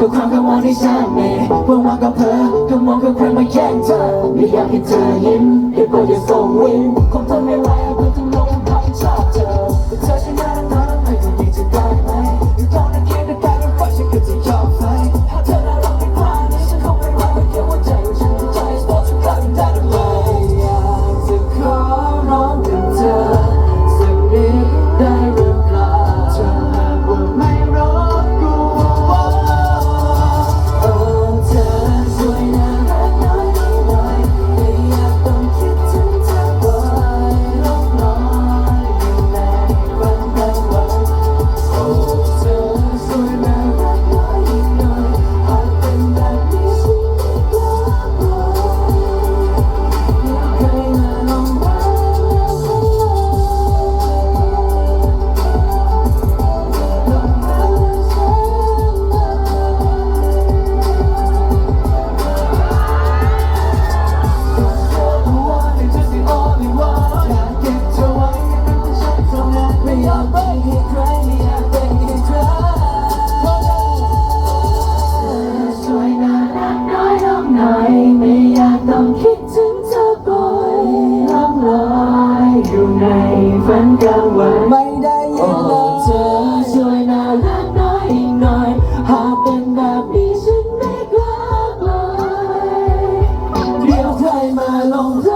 ก็ความกังวลที่ฉันมีเพื่อวังกับเพ้อก็มองก็ใครมาแย่งเธอไม่อยากให้เธอยิ้มเดี๋ยวก็จะส่งวินคงทำไม่ไหว อยู่ในฝันกลางวันไม่ได้โอ้เธอช่วยน่ารักน้อยหน่อย หากเป็นแบบนี้ฉันไม่กล้าไปเดี๋ยวใครมาลงเธอ